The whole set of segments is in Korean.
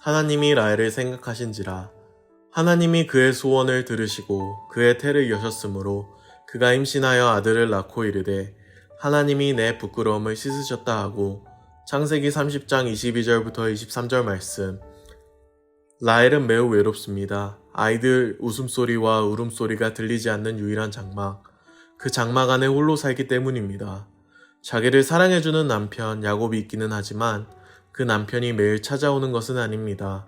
하나님이 라헬을 생각하신지라 하나님이 그의 소원을 들으시고 그의 태를 여셨으므로 그가 임신하여 아들을 낳고 이르되 하나님이 내 부끄러움을 씻으셨다 하고 창세기 30장 22절부터 23절 말씀 라헬은 매우 외롭습니다. 아이들 웃음소리와 울음소리가 들리지 않는 유일한 장막 그 장막 안에 홀로 살기 때문입니다. 자기를 사랑해주는 남편 야곱이 있기는 하지만 그 남편이 매일 찾아오는 것은 아닙니다.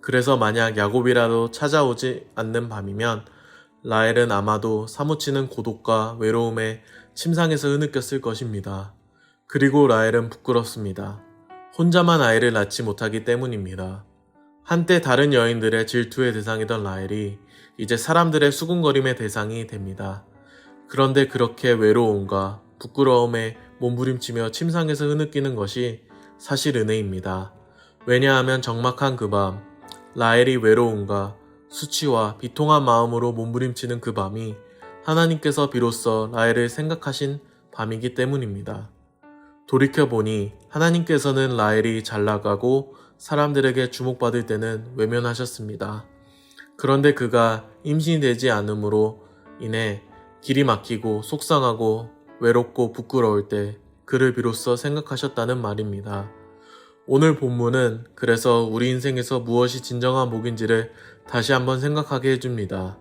그래서 만약 야곱이라도 찾아오지 않는 밤이면 라헬은 아마도 사무치는 고독과 외로움에 침상에서 흐느꼈을 것입니다. 그리고 라헬은 부끄럽습니다. 혼자만 아이를 낳지 못하기 때문입니다. 한때 다른 여인들의 질투의 대상이던 라헬이 이제 사람들의 수군거림의 대상이 됩니다. 그런데 그렇게 외로움과 부끄러움에 몸부림치며 침상에서 흐느끼는 것이 사실 은혜입니다. 왜냐하면 적막한 그 밤, 라헬이 외로움과 수치와 비통한 마음으로 몸부림치는 그 밤이 하나님께서 비로소 라헬을 생각하신 밤이기 때문입니다. 돌이켜보니 하나님께서는 라헬이 잘 나가고 사람들에게 주목받을 때는 외면하셨습니다. 그런데 그가 임신이 되지 않으므로 인해 길이 막히고 속상하고 외롭고 부끄러울 때 그를 비로소 생각하셨다는 말입니다. 오늘 본문은 그래서 우리 인생에서 무엇이 진정한 복인지를 다시 한번 생각하게 해줍니다.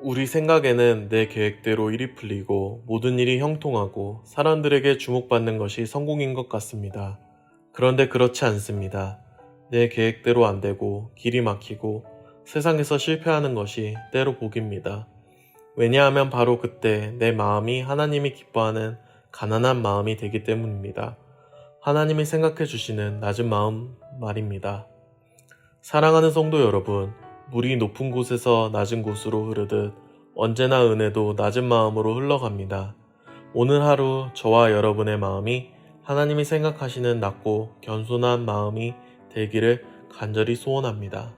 우리 생각에는 내 계획대로 일이 풀리고 모든 일이 형통하고 사람들에게 주목받는 것이 성공인 것 같습니다. 그런데 그렇지 않습니다. 내 계획대로 안 되고 길이 막히고 세상에서 실패하는 것이 때로 복입니다. 왜냐하면 바로 그때 내 마음이 하나님이 기뻐하는 가난한 마음이 되기 때문입니다. 하나님이 생각해 주시는 낮은 마음 말입니다. 사랑하는 성도 여러분, 물이 높은 곳에서 낮은 곳으로 흐르듯 언제나 은혜도 낮은 마음으로 흘러갑니다. 오늘 하루 저와 여러분의 마음이 하나님이 생각하시는 낮고 겸손한 마음이 되기를 간절히 소원합니다.